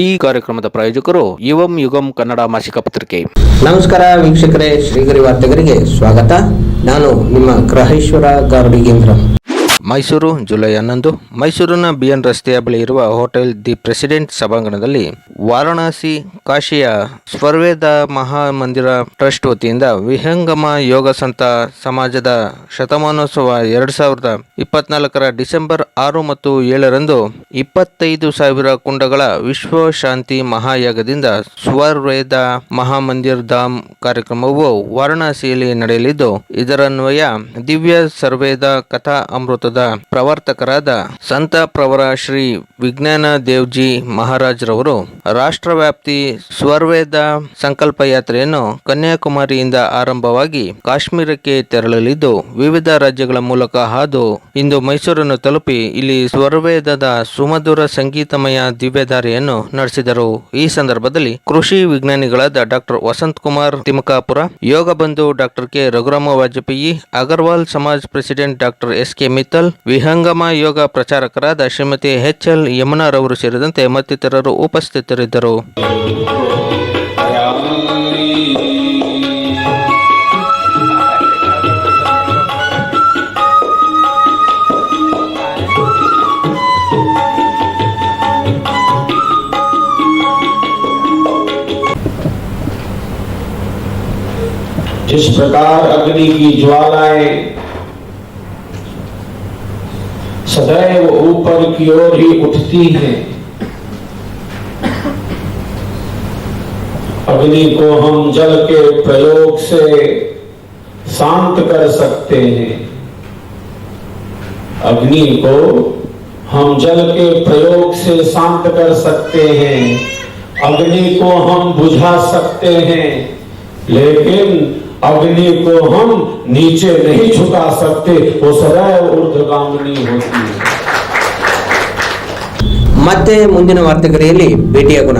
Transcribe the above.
ಈ ಕಾರ್ಯಕ್ರಮದ ಪ್ರಾಯೋಜಕರು ಯುವಂ ಯುಗಂ ಕನ್ನಡ ಮಾಸಿಕ ಪತ್ರಿಕೆ. ನಮಸ್ಕಾರ ವೀಕ್ಷಕರೇ ಶ್ರೀಗರಿ ವಾರ್ತೆಗರಿಗೆ ಸ್ವಾಗತ. ನಾನು ನಿಮ್ಮ ಗ್ರಹೇಶ್ವರ ಗಾರ್ಡಿಗೇಂದ್ರ ಮೈಸೂರು ಜುಲೈ ಹನ್ನೊಂದು. ಮೈಸೂರಿನ ಬಿಎನ್ ರಸ್ತೆಯ ಬಳಿ ಇರುವ ಹೋಟೆಲ್ ದಿ ಪ್ರೆಸಿಡೆಂಟ್ ಸಭಾಂಗಣದಲ್ಲಿ ವಾರಣಾಸಿ ಕಾಶಿಯ ಸ್ವರ್ವೇದ ಮಹಾಮಂದಿರ ಟ್ರಸ್ಟ್ ವತಿಯಿಂದ ವಿಹಂಗಮ ಯೋಗ ಸಂತ ಸಮಾಜದ ಶತಮಾನೋತ್ಸವ ಎರಡ್ ಸಾವಿರದ ಇಪ್ಪತ್ನಾಲ್ಕರ ಡಿಸೆಂಬರ್ ಆರು ಮತ್ತು ಏಳರಂದು ಇಪ್ಪತ್ತೈದು ಸಾವಿರ ಕುಂಡಗಳ ವಿಶ್ವಶಾಂತಿ ಮಹಾಯಾಗದಿಂದ ಸ್ವರ್ವೇದ ಮಹಾಮಂದಿರ್ ಧಾಮ್ ಕಾರ್ಯಕ್ರಮವು ವಾರಣಾಸಿಯಲ್ಲಿ ನಡೆಯಲಿದ್ದು, ಇದರನ್ವಯ ದಿವ್ಯ ಸರ್ವೇದ ಕಥಾ ಅಮೃತದ ಪ್ರವರ್ತಕರಾದ ಸಂತ ಪ್ರವರ ಶ್ರೀ ವಿಜ್ಞಾನ ದೇವ್ಜಿ ಮಹಾರಾಜ್ರವರು ರಾಷ್ಟ್ರವ್ಯಾಪ್ತಿ ಸ್ವರ್ವೇದ ಸಂಕಲ್ಪ ಯಾತ್ರೆಯನ್ನು ಕನ್ಯಾಕುಮಾರಿಯಿಂದ ಆರಂಭವಾಗಿ ಕಾಶ್ಮೀರಕ್ಕೆ ತೆರಳಲಿದ್ದು, ವಿವಿಧ ರಾಜ್ಯಗಳ ಮೂಲಕ ಹಾದು ಇಂದು ಮೈಸೂರನ್ನು ತಲುಪಿ ಇಲ್ಲಿ ಸ್ವರ್ವೇದದ ಸುಮಧುರ ಸಂಗೀತಮಯ ದಿವ್ಯಧಾರೆಯನ್ನು ನಡೆಸಿದರು. ಈ ಸಂದರ್ಭದಲ್ಲಿ ಕೃಷಿ ವಿಜ್ಞಾನಿಗಳಾದ ಡಾಕ್ಟರ್ ವಸಂತ್ ಕುಮಾರ್ ತಿಮಕಾಪುರ ಯೋಗ ಬಂಧು doctor K. Raghurama Vajpayee, Agarwal Samaj president doctor S. K. Mittal, Vihangam Yoga ಪ್ರಚಾರಕರಾದ Shrimati H. L. ಯಮುನಾರವರು ಸೇರಿದಂತೆ ಮತ್ತಿತರರು ಉಪಸ್ಥಿತರಿದ್ದರು. जिस प्रकार अग्नि की ज्वालाएँ सदैव ऊपर की ओर ही उठती हैं अग्नि को हम जल के प्रयोग से शांत कर सकते हैं अग्नि को हम जल के प्रयोग से शांत कर सकते हैं अग्नि को हम बुझा सकते हैं लेकिन अग्नि को हम नीचे नहीं झुका सकते वो सदैव ऊर्ध्वगामिनी होती है ಮತ್ತೆ ಮುಂದಿನ ವಾರ್ತೆಗರಿಯಲ್ಲಿ ಭೇಟಿಯಾಗೋಣ